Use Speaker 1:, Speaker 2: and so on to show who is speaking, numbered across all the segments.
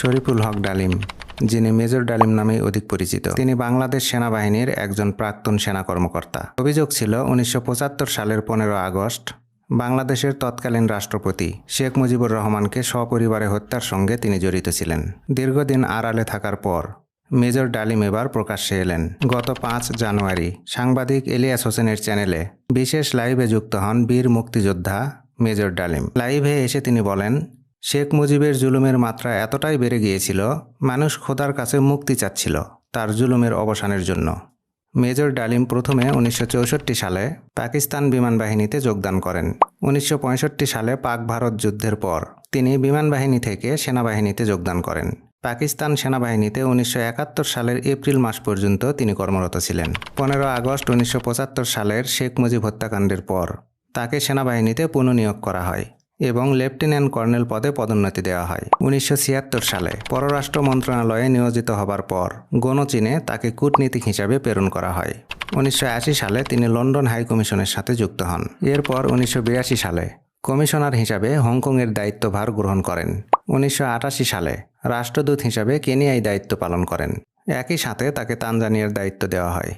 Speaker 1: শরীফুল হক ডালিম, যিনি মেজর ডালিম নামে অধিক পরিচিত। তিনি বাংলাদেশ সেনাবাহিনীর একজন প্রাক্তন সেনা কর্মকর্তা। অভিযোগ ছিল উনিশশো পঁচাত্তর সালের পনেরো আগস্ট বাংলাদেশের তৎকালীন রাষ্ট্রপতি শেখ মুজিবুর রহমানকে সপরিবারে হত্যার সঙ্গে তিনি জড়িত ছিলেন। দীর্ঘদিন আড়ালে থাকার পর মেজর ডালিম এবার প্রকাশ্যে এলেন। গত পাঁচ জানুয়ারি সাংবাদিক এলিয়াস হোসেনের চ্যানেলে বিশেষ লাইভে যুক্ত হন বীর মুক্তিযোদ্ধা মেজর ডালিম। লাইভে এসে তিনি বলেন শেখ মুজিবের জুলুমের মাত্রা এতটাই বেড়ে গিয়েছিল, মানুষ খোদার কাছে মুক্তি চাচ্ছিল তার জুলুমের অবসানের জন্য। মেজর ডালিম প্রথমে উনিশশো চৌষট্টি সালে পাকিস্তান বিমান বাহিনীতে যোগদান করেন। উনিশশো পঁয়ষট্টি সালে পাক ভারত যুদ্ধের পর তিনি বিমান বাহিনী থেকে সেনাবাহিনীতে যোগদান করেন। পাকিস্তান সেনাবাহিনীতে উনিশশো একাত্তর সালের এপ্রিল মাস পর্যন্ত তিনি কর্মরত ছিলেন। পনেরো আগস্ট উনিশশো পঁচাত্তর সালের শেখ মুজিব হত্যাকাণ্ডের পর তাকে সেনাবাহিনীতে পুনঃনিয়োগ করা হয়। এবং লেফটেন্যান্ট কর্নেল পদে পদোন্নতি দেওয়া হয়। উনিশশো ছিয়াত্তর সালে পররাষ্ট্র মন্ত্রণালয়ে নিয়োজিত হবার পর গণচীনে তাকে কূটনীতিক হিসাবে প্রেরণ করা হয়। উনিশশো আশি সালে তিনি লন্ডন হাই কমিশনের সাথে যুক্ত হন। এরপর উনিশশো বিরাশি সালে কমিশনার হিসাবে হংকংয়ের দায়িত্বভার গ্রহণ করেন। উনিশশো আটাশি সালে রাষ্ট্রদূত হিসাবে কেনিয়ায় দায়িত্ব পালন করেন। একই সাথে তাকে তানজানিয়ার দায়িত্ব দেওয়া হয়।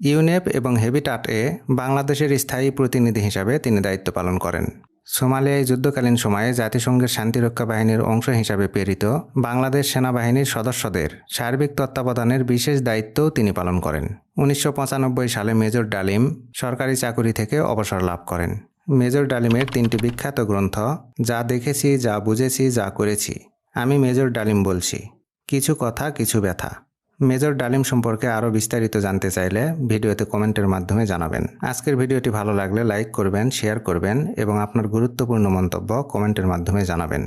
Speaker 1: ইউনেপ এবং হেবিটাট এ বাংলাদেশের স্থায়ী প্রতিনিধি হিসাবে তিনি দায়িত্ব পালন করেন। সোমালিয়ায় যুদ্ধকালীন সময়ে জাতিসংঘের শান্তিরক্ষা বাহিনীর অংশ হিসাবে প্রেরিত বাংলাদেশ সেনাবাহিনীর সদস্যদের সার্বিক তত্ত্বাবধানের বিশেষ দায়িত্বও তিনি পালন করেন। উনিশশো পঁচানব্বই সালে মেজর ডালিম সরকারি চাকুরি থেকে অবসর লাভ করেন। মেজর ডালিমের তিনটি বিখ্যাত গ্রন্থ, যা দেখেছি, যা বুঝেছি, যা করেছি আমি মেজর ডালিম বলছি। কিছু কথা, কিছু ব্যথা। মেজর ডালিম সম্পর্কে আরও বিস্তারিত জানতে চাইলে ভিডিওতে কমেন্টের মাধ্যমে জানাবেন। আজকের ভিডিওটি ভালো লাগলে লাইক করবেন, শেয়ার করবেন এবং আপনার গুরুত্বপূর্ণ মন্তব্য কমেন্টের মাধ্যমে জানাবেন।